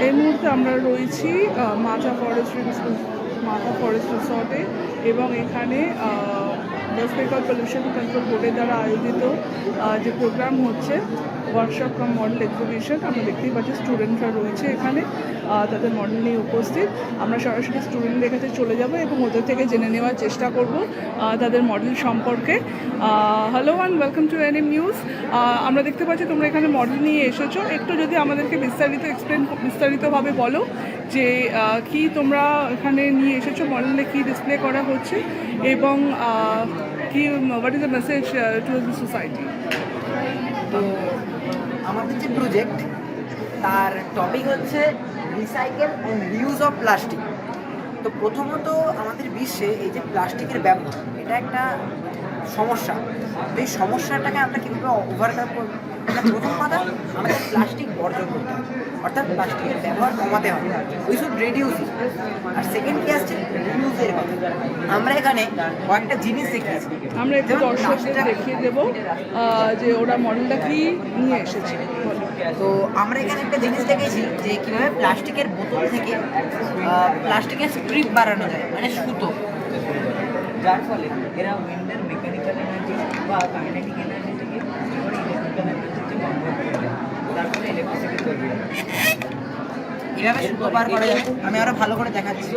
এই মুহূর্তে আমরা রয়েছি মাজা ফরেস্ট মাথা ফরেস্ট রিসর্টে এবং এখানে ওয়েস্ট বেঙ্গল পলিউশন কন্ট্রোল বোর্ডের দ্বারা আয়োজিত যে প্রোগ্রাম হচ্ছে ওয়ার্কশপ কাম মডেল এক্সিবিশন আমরা দেখতেই পাচ্ছি স্টুডেন্টরা রয়েছে এখানে তাদের মডেল নিয়ে উপস্থিত। আমরা সরাসরি স্টুডেন্টদের কাছে চলে যাব এবং ওদের থেকে জেনে নেওয়ার চেষ্টা করব তাদের মডেল সম্পর্কে। Hello one welcome to N M news আমরা দেখতে পাচ্ছি তোমরা এখানে মডেল নিয়ে এসেছ। একটু যদি আমাদেরকে বিস্তারিত এক্সপ্লেন বিস্তারিতভাবে বলো যে কি তোমরা এখানে নিয়ে এসেছ মডেলে কি ডিসপ্লে করা হচ্ছে এবং কি what is the message to the society তো আমাদের যে প্রজেক্ট তার টপিক হচ্ছে recycle and reuse of plastic তো প্রথমত আমাদের বিশ্বে এই যে প্লাস্টিকের ব্যবহার, এটা একটা সমস্যা। এই সমস্যাটাকে আমরা কীভাবে ওভারকাম এটা প্রথম কথা আমাদের প্লাস্টিক বর্জন করতে হবে। অর্থাৎ প্লাস্টিকের ব্যবহার কমাতে হবে। উই শুড রিডিউস আর সেকেন্ড কি আসছে? রিউজের কথা। আমরা এখানে কয়েকটা জিনিস দেখিয়েছি। আমরা একটু দর্শকদের দেখিয়ে দেবো যে ওরা মডেলটা কি নিয়ে এসেছে। তো আমরা এখানে একটা জিনিস দেখেছি যে কীভাবে প্লাস্টিকের বোতল থেকে প্লাস্টিকের স্ট্রিপ বানানো যায় মানে সুতো। যার ফলে এরা উইন্ডের মেকানিক্যাল এনার্জি বা কাইনেটিক এনার্জি থেকে ইলেকট্রিক্যাল এনার্জিতে কনভার্ট করে দেয় তার ফলে ইলেকট্রিসিটি তৈরি হয় এভাবে সুতো বার করা আমি আরও ভালো করে দেখাচ্ছি।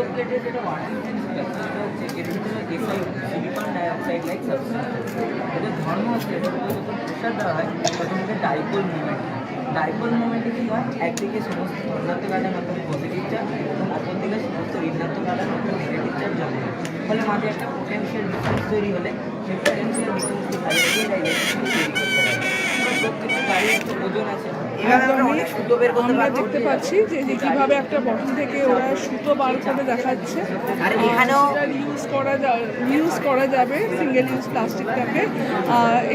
ধর্ম ডাইপোল মুভমেন্ট কি হয় একদিকে সমস্ত ধনাত্মক আধান অর্থাৎ পজিটিভ চার্জ এবং অপরদিকে সমস্ত ঋণাত্মক আধান অর্থাৎ নেগেটিভ চার্জ ফলে মাঝে একটা পোটেনশিয়াল ডিফারেন্স তৈরি হলে সেই দিয়ে ইলেকট্রিসিটি তৈরি করতে পারে একটা ওজন আছে আমরা দেখতে পাচ্ছি যে কীভাবে একটা বটল থেকে ওরা সুতো বার করে দেখাচ্ছে। ইউজ করা ইউজ করা যাবে সিঙ্গেল ইউজ প্লাস্টিকটাকে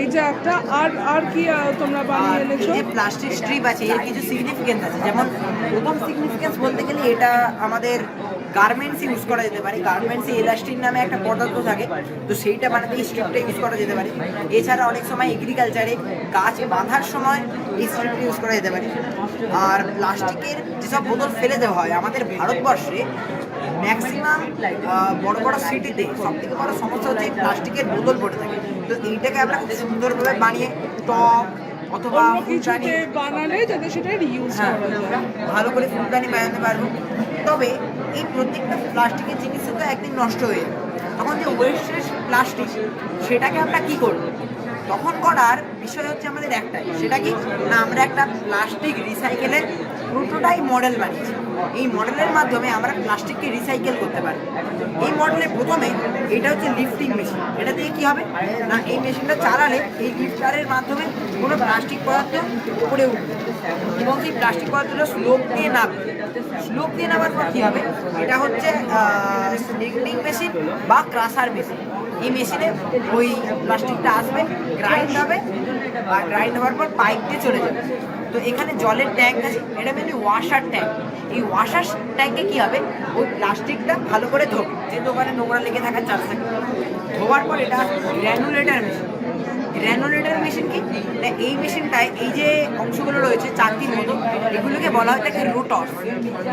এই যে একটা আর আর কি তোমরা বানিয়ে এনেছো? প্লাস্টিক স্ট্রিপ আছে এর কিছু সিগনিফিকেন্স আছে। যেমন প্রথম সিগনিফিকেন্স বলতে গেলে এটা আমাদের গার্মেন্টস ইউজ করা যেতে পারে। গার্মেন্টসে এলাস্টিন নামে একটা পদার্থ থাকে তো সেইটা বানাতে এই স্ট্রিপটা ইউজ করা যেতে পারে। এছাড়া অনেক সময় এগ্রিকালচারে গাছ বাঁধার সময় এই স্ট্রিপটা ইউজ করা যেতে পারে আর প্লাস্টিকের যেসব বোতল ফেলে দেওয়া হয় আমাদের ভারতবর্ষে ম্যাক্সিমাম বড় বড় সিটিতে সব থেকে বড় সমস্যা হচ্ছে প্লাস্টিকের বোতল পড়ে থাকে। তো এইটাকে আমরা খুব সুন্দরভাবে বানিয়ে টপ অথবা ফুলদানি বানালে যাতে সেটা হ্যাঁ করা যায়। ভালো করে ফুলদানি বানাতে পারব। তবে এই প্রত্যেকটা প্লাস্টিকের জিনিসও তো একদিন নষ্ট হয়ে যাবে। তখন যে ওয়েস্টেজ প্লাস্টিক সেটাকে আমরা কি করব? তখন করার বিষয় হচ্ছে আমাদের একটাই, সেটা কি? না, আমরা একটা প্লাস্টিক রিসাইকেলের প্রোটোটাইপ মডেল বানিয়েছি। এই মডেলের মাধ্যমে আমরা প্লাস্টিককে রিসাইকেল করতে পারি। এই মডেলের প্রথমে এটা হচ্ছে লিফটিং মেশিন এটা দিয়ে কী হবে? না, এই মেশিনটা চালালে এই লিফটারের মাধ্যমে কোনো প্লাস্টিক পদার্থ উপরে উঠবে। এবং সেই প্লাস্টিক পদার্থটা স্লোপ দিয়ে নামবে। স্লোপ দিয়ে নামার পর কী হবে? এটা হচ্ছে স্নেগলিং মেশিন বা ক্রাসার মেশিন এই মেশিনে ওই প্লাস্টিকটা আসবে গ্রাইন্ড হবে আর গ্রাইন্ড হওয়ার পর পাইপ দিয়ে চলে যাবে। তো এখানে জলের ট্যাঙ্ক আছে, এটা মেনলি ওয়াশার ট্যাঙ্ক এই ওয়াশার ট্যাঙ্কে কী হবে? ওই প্লাস্টিকটা ভালো করে ধোবে। যে দোকানে নোংরা লেগে থাকার চান্স থাকে। ধোয়ার পর এটা গ্র্যানুলেটার মেশিন গ্র্যানুলেটার মেশিন কি? এই মেশিনটায় এই যে অংশগুলো রয়েছে চাকতির মতো, এগুলোকে বলা হয় থাকে রোটর্স।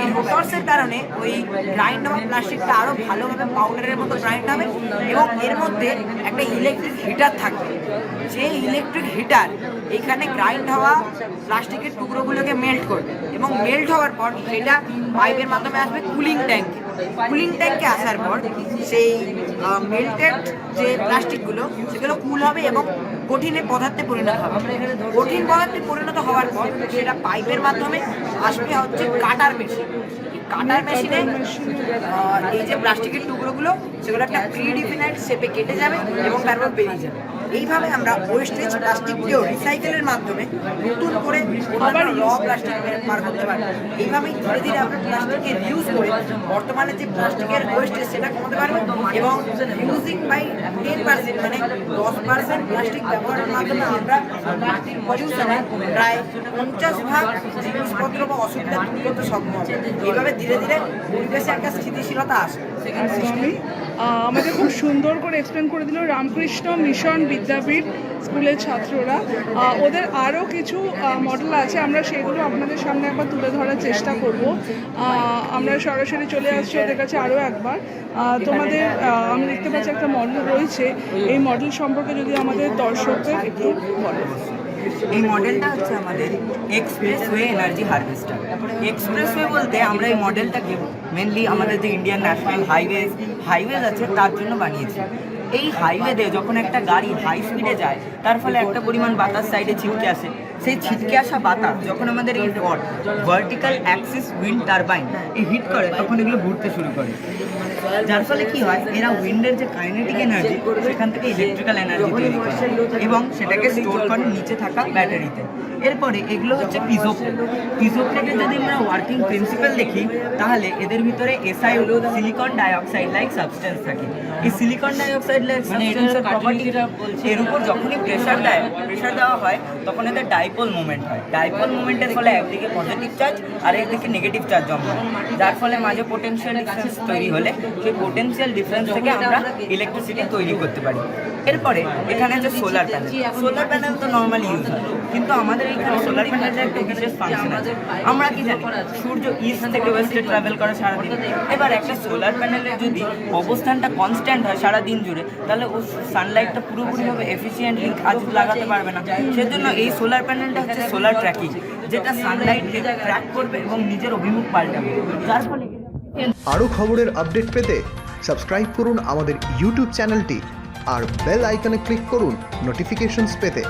এই রোটর্সের কারণে ওই গ্রাইন্ড হওয়া প্লাস্টিকটা আরও ভালোভাবে পাউডারের মতো গ্রাইন্ড হবে এবং এর মধ্যে একটা ইলেকট্রিক হিটার থাকবে। যে ইলেকট্রিক হিটার এখানে গ্রাইন্ড হওয়া প্লাস্টিকের টুকরোগুলোকে মেল্ট করবে এবং মেল্ট হওয়ার পর সেটা পাইপের মাধ্যমে আসবে কুলিং ট্যাঙ্কে। কুলিং ট্যাঙ্কে আসার পর সেই মেল্টেড যে প্লাস্টিকগুলো, সেগুলো কুল হবে এবং কঠিনে পদার্থে পরিণত হবে। কঠিন পদার্থে পরিণত হওয়ার পর সেটা পাইপের মাধ্যমে আসবে হচ্ছে কাটার মেশিন। কাটার মেশিনে এই যে প্লাস্টিকের টুকরোগুলো সেগুলো একটা প্রি ডিফিনাইট শেপে কেটে যাবে এবং তারপর বেরিয়ে যাবে। এইভাবে আমরা ওয়েস্টেজ প্লাস্টিককেও রিসাইকেলের মাধ্যমে নতুন করে আবার র প্লাস্টিক বার করতে পারব। এইভাবেই ধীরে ধীরে আমরা প্লাস্টিককে রিউজ করে বর্তমানে যে প্লাস্টিকের ওয়েস্টেজ সেটা কমাতে পারব এবং ইউজিং পার্সেন্ট মানে দশ পার্সেন্ট প্লাস্টিক ব্যবহারের মাধ্যমে আমরা প্রায় পঞ্চাশ ভাগ জিনিসপত্র বা অসুবিধা দূর করতে সক্ষম এইভাবে ধীরে ধীরে পরিবেশে একটা স্থিতিশীলতা আসে আমাদের খুব সুন্দর করে এক্সপ্লেন করে দিল রামকৃষ্ণ মিশন বিদ্যাপীঠ স্কুলের ছাত্ররা। ওদের আরও কিছু মডেল আছে, আমরা সেগুলো আপনাদের সামনে একবার তুলে ধরার চেষ্টা করব। আমরা সরাসরি চলে আসছি ওদের কাছে আরও একবার। তোমাদের আমি দেখতে পাচ্ছি একটা মডেল রয়েছে। এই মডেল সম্পর্কে যদি আমাদের দর্শকদের একটু বলো। এই মডেলটা হচ্ছে আমাদের expressway energy harvester expressway বলতে আমরা এই মডেলটাকে মেনলি আমাদের যে ইন্ডিয়ান ন্যাশনাল হাইওয়েজ হাইওয়েজ আছে, তার জন্য বানিয়েছি। এই হাইওয়েতে যখন একটা গাড়ি হাই স্পিডে যায়, তার ফলে একটা পরিমাণ বাতাস সাইডে ছিটকে আসে। সেই ছিটকে আসা বাতাস যখন আমাদের এই rod vertical axis wind turbine এই হিট করে তখন এগুলো ঘুরতে শুরু করে। যার ফলে কি হয় এরা উইন্ডের যে কাইনেটিক এনার্জি সেখান থেকে ইলেকট্রিক্যাল এনার্জি তৈরি করে এবং সেটাকে স্টোর করে নিচে থাকা ব্যাটারিতে এরপরে এগুলো হচ্ছে পিজো পিজো প্লেটের যদি আমরা ওয়ার্কিং প্রিন্সিপাল দেখি তাহলে এদের ভিতরে SI silicon dioxide like substance থাকে। এই সিলিকন ডাইঅক্সাইড লাইক সাবস্টেন্সের প্রপার্টি এর উপর যখনই প্রেশার দেয় প্রেশার দেওয়া হয় তখন এদের ডাইপোল মুভমেন্ট হয়। ডাইপোল মুভমেন্টের ফলে একদিকে পজিটিভ চার্জ আর একদিকে নেগেটিভ চার্জ জমা যার ফলে মাঝে পোটেনশিয়াল ডিফারেন্স তৈরি হলে সেই পোটেনশিয়াল ডিফারেন্স থেকে আমরা ইলেকট্রিসিটি তৈরি করতে পারি। এরপরে এখানে যে সোলার প্যানেল সোলার প্যানেল তো নর্মালি ইউজ হয়। কিন্তু আমাদের এখানে সোলার প্যানেলের একটা বিশেষ ফাংশন আছে। আমরা কি জানি? সূর্য ইস্ট থেকে ওয়েস্টে ট্রাভেল করে সারাদিন। এবার একটা সোলার প্যানেলের যদি অবস্থানটা কনস্ট্যান্ট হয় সারা দিন জুড়ে, তাহলে ও সানলাইটটা পুরোপুরিভাবে এফিসিয়েন্টলি কাজ লাগাতে পারবে না। সেজন্য এই সোলার প্যানেলটা হচ্ছে সোলার ট্র্যাকিং যেটা সানলাইটকে ট্র্যাক করবে এবং নিজের অভিমুখ পাল্টাবে। যার ফলে আরও খবরের আপডেট পেতে সাবস্ক্রাইব করুন আমাদের ইউটিউব চ্যানেলটি আর বেল আইকনে ক্লিক করুন নোটিফিকেশনস পেতে।